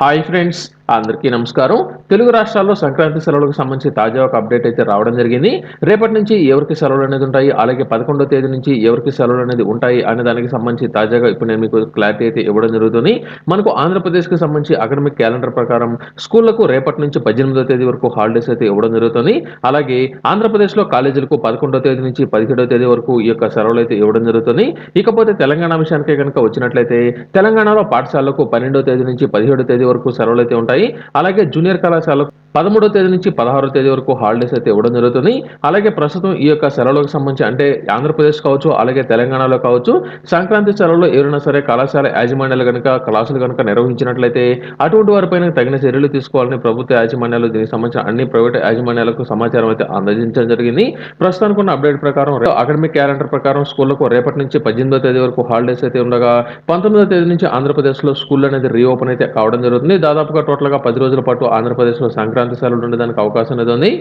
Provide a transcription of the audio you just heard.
Hi friends అందరికీ నమస్కారం. తెలుగు రాష్ట్రాల్లో సంక్రాంతి సెలవులకు సంబంధించి తాజా ఒక అప్డేట్ అయితే రావడం జరిగింది. రేపటి నుంచి ఎవరికి సెలవులు అనేది ఉంటాయి? అలాగే పదకొండో తేదీ నుంచి ఎవరికి సెలవులు అనేది ఉంటాయి? అనే దానికి సంబంధించి తాజాగా ఇప్పుడు నేను మీకు క్లారిటీ అయితే ఇవ్వడం జరుగుతుంది. మనకు ఆంధ్రప్రదేశ్కి సంబంధించి అకాడమిక్ క్యాలెండర్ ప్రకారం స్కూళ్ళకు రేపటి నుంచి పద్దెనిమిదో తేదీ వరకు హాలిడేస్ అయితే ఇవ్వడం జరుగుతుంది. అలాగే ఆంధ్రప్రదేశ్లో కాలేజీలకు పదకొండో తేదీ నుంచి పదిహేడో తేదీ వరకు ఈ యొక్క సెలవులు అయితే ఇవ్వడం జరుగుతుంది. ఇకపోతే తెలంగాణ విషయానికి కనుక వచ్చినట్లయితే తెలంగాణలో పాఠశాలకు పన్నెండో తేదీ నుంచి పదిహేడో తేదీ వరకు సెలవులు అయితే ఉంటాయి. అలాగే జూనియర్ కళాశాలకు పదమూడో తేదీ నుంచి పదహారో తేదీ వరకు హాలిడేస్ అయితే ఇవ్వడం జరుగుతుంది. అలాగే ప్రస్తుతం ఈ యొక్క సెలవులకు సంబంధించి అంటే ఆంధ్రప్రదేశ్ కావచ్చు అలాగే తెలంగాణలో కావచ్చు సంక్రాంతి సెలవులో ఎవరైనా సరే కళాశాల యాజమాన్యాలు కనుక క్లాసులు కనుక నిర్వహించినట్లయితే అటువంటి వారిపైన తగిన చర్యలు తీసుకోవాలని ప్రభుత్వ యాజమాన్యాలు దీనికి సంబంధించిన అన్ని ప్రైవేట్ యాజమాన్యాలకు సమాచారం అయితే అందజేయడం జరిగింది. ప్రస్తుతానికి ఉన్న అప్డేట్ ప్రకారం అకాడమిక్ క్యాలెండర్ ప్రకారం స్కూళ్ళకు రేపటి నుంచి పద్దెనిమిదో తేదీ వరకు హాలిడేస్ అయితే ఉండగా పంతొమ్మిదో తేదీ నుంచి ఆంధ్రప్రదేశ్లో స్కూల్ అనేది రీఓపెన్ అయితే కావడం జరుగుతుంది. దాదాపుగా టోటల్గా పది రోజుల పాటు ఆంధ్రప్రదేశ్లో సంక్రాంతి సెలవులు ఉండడానికి అవకాశం అనేది ఉంది.